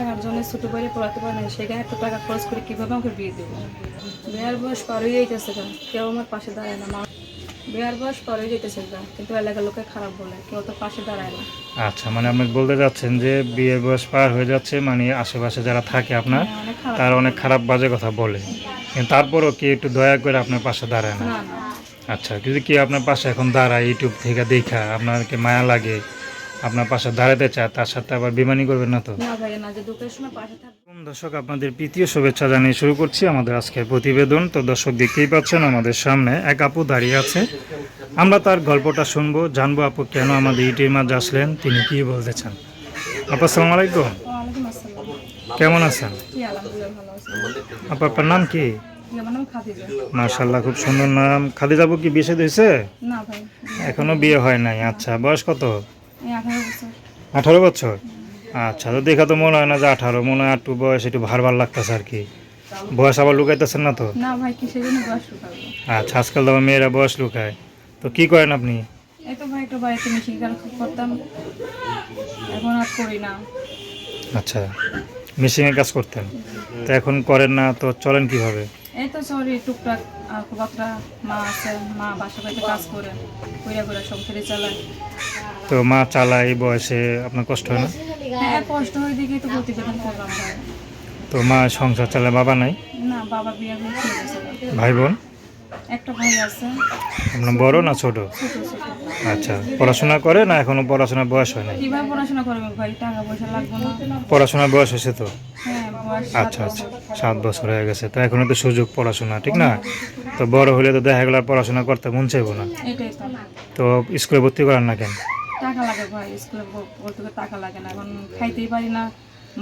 টাকার জন্য ছোটো বাইরে পড়াতে পারে না সেখানে এত টাকা খরচ করে কীভাবে আমাকে বিয়ে দেবো? বিয়ার বয়স পার হয়ে যাইতেছে গা কেউ আমার পাশে দাঁড়ায় না মা বিয়ার বয়স পার হয়ে যাইতেছে গা কিন্তু এলাকার লোকে খারাপ বলে কেউ তো পাশে দাঁড়ায় না। আচ্ছা মানে আপনি বলতে যাচ্ছেন যে বিয়ের বয়স পার হয়ে যাচ্ছে মানে আশেপাশে যারা থাকে আপনার হ্যাঁ, তার অনেক খারাপ বাজে কথা বলে। কিন্তু তারপরও কি একটু দয়া করে আপনার পাশে দাঁড়ায় না? আচ্ছা যদি কি আপনার পাশে এখন দাঁড়ায় ইউটিউব থেকে দেখা আপনাকে মায়া লাগে? আপনার পাশে দাঁড়াতে চায় তার সাথে আবার বিমানি করবেন না তো? দর্শক আপনাদের প্রীতীয় শুভেচ্ছা জানিয়ে শুরু করছি আমাদের আজকের প্রতিবেদন। তো দর্শক দেখতেই পাচ্ছেন আমাদের সামনে এক আপু দাঁড়িয়ে আছে। আমরা তার গল্পটা শুনব জানব আপু কেন আমাদের ইউটিউবের মাঝে আসলেন তিনি কি বলতে চান আপু আসসালামু আলাইকুম। কেমন আছেন? আপু আপনার নাম কি? মার্শাল্লাহ খুব সুন্দর নাম। খাদিজা আপু কি বিয়ে হয়েছে? এখনও বিয়ে হয় নাই। আচ্ছা বয়স কত? আঠারো বছর। আচ্ছা তো দেখা তো মনে হয় না যে আঠারো মনে হয় একটু বয়স একটু ভার ভার লাগতেছে আর কি। বয়স আবার লুকাইতেছেন না তো? না ভাই কিসের জন্য বয়স শুকাবো আচ্ছা আজকাল তো মেয়েরা বয়স লুকায়। তো কি করেন আপনি? এই তো ভাই একটু বাড়িতে মেশিন কাজ করতাম। এখন আর করি না। আচ্ছা মেশিনের কাজ করতেন। তো এখন করেন না তো চলেন কীভাবে? এই তো সরি টুকটাক আর বাতরা মা আছে মা বাসা বাড়িতে কাজ করে কইরা করে সংসারে চালায়। তো মা চালায় এই বয়সে আপনার কষ্ট হয় না? হ্যাঁ কষ্ট হয়ে দেখে তো প্রতিবেদন করলাম। তো মা সংসার চালায় বাবা নাই? না বাবা বিয়ে করে ভাই বোন? একটা ভাই আছে। আপনার বড় না ছোট? আচ্ছা পড়াশোনা করে না এখনও পড়াশোনার বয়স হয় কীভাবে পড়াশোনা করবে ভাই? টাকা পয়সা লাগবে না। পড়াশোনার বয়স হয়েছে তো? হ্যাঁ আচ্ছা আচ্ছা সাত বছর হয়ে গেছে। তো এখনও তো সুযোগ পড়াশোনা ঠিক না? তো বড় হলে তো দেখা গেলো পড়াশোনা করতে মন চাইব না। তো। তো স্কুলে ভর্তি করার না কেন? টাকা লাগে ভাই স্কুলে বলতে গেলে টাকা লাগে না। এখন খাইতেই পারি না।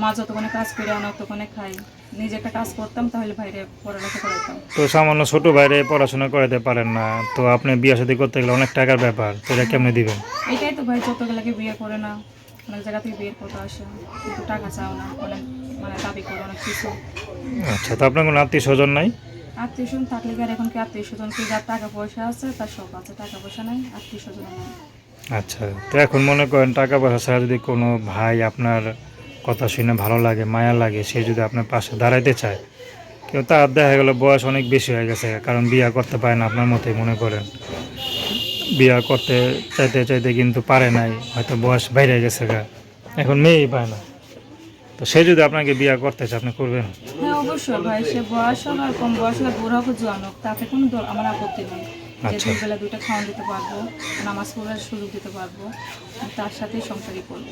মা যতক্ষণে কাজ করে আনা ততক্ষণে খাই। নিজে একটা কাজ করতাম তাহলে বাইরে পড়ালেখা করাইতাম। তো সামান্য ছোট বাইরে পড়াশোনা করাতে পারেন না। তো আপনি বিয়ে শাদী করতে গেলে অনেক টাকার ব্যাপার তো এটা কেমনে দিবেন? এটাই তো ভাই যতগুলোকে বিয়ে করে না অনেক জায়গা থেকে বিয়ের কথা আসে। কিন্তু টাকা চাও না অনেক মানে দাবি করে অনেক কিছু। আচ্ছা তো আপনার কোনো আত্মীয় স্বজন নাই? আত্মীয় স্বজন থাকলে কি আর এখন কি আত্মীয় স্বজন? কি যার টাকা পয়সা আছে তার সব আছে টাকা পয়সা নাই আত্মীয় স্বজন নাই। আচ্ছা তো এখন মনে করেন টাকা পয়সা ছাড়া যদি কোনো ভাই আপনার কথা শুনে ভালো লাগে, মায়া লাগে, সে যদি আপনার পাশে দাঁড়াইতে চায় কেউ তার দেখা গেলো বয়স অনেক বেশি হয়ে গেছে, কারণ বিয়া করতে পারে না আপনার মতোই মনে করেন। বিয়া করতে চাইতে চাইতে কিন্তু পারে নাই, হয়তো বয়স বাইরে গেছে গা, এখন মেয়েই পায় না। তো সে যদি আপনাকে বিয়া করতে চায়, আপনি করবেন? হ্যাঁ অবশ্যই ভাই, সে বয়স কম বয়স বুড়া হোক তাতে কোনো আমার আপত্তি নেই। যে আচ্ছা। দুইটা খাওয়ান দিতে পারব নামাজ পড়ার সুযোগ দিতে পারব তার সাথেই সংসারই করব।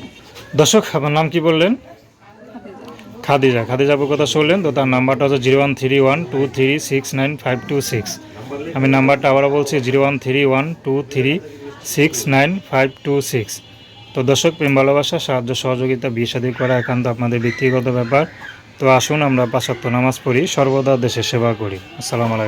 দর্শক আপনার নাম কি বললেন? খাদিজা। খাদিজা। আপুর কথা শুনলেন তো তার নাম্বারটা হচ্ছে zero one three one two three six nine five two six. আমি নাম্বারটা আবারও বলছি zero one three one two three six nine five two six. তো দর্শক প্রেম ভালোবাসা সাহায্য সহযোগিতা বিয়ে শাদী করা একান্ত আপনাদের ব্যক্তিগত ব্যাপার। তো আসুন আমরা পাঁচাত্তর নামাজ পড়ি সর্বদা দেশের সেবা করি। আসসালামু আলাইকুম।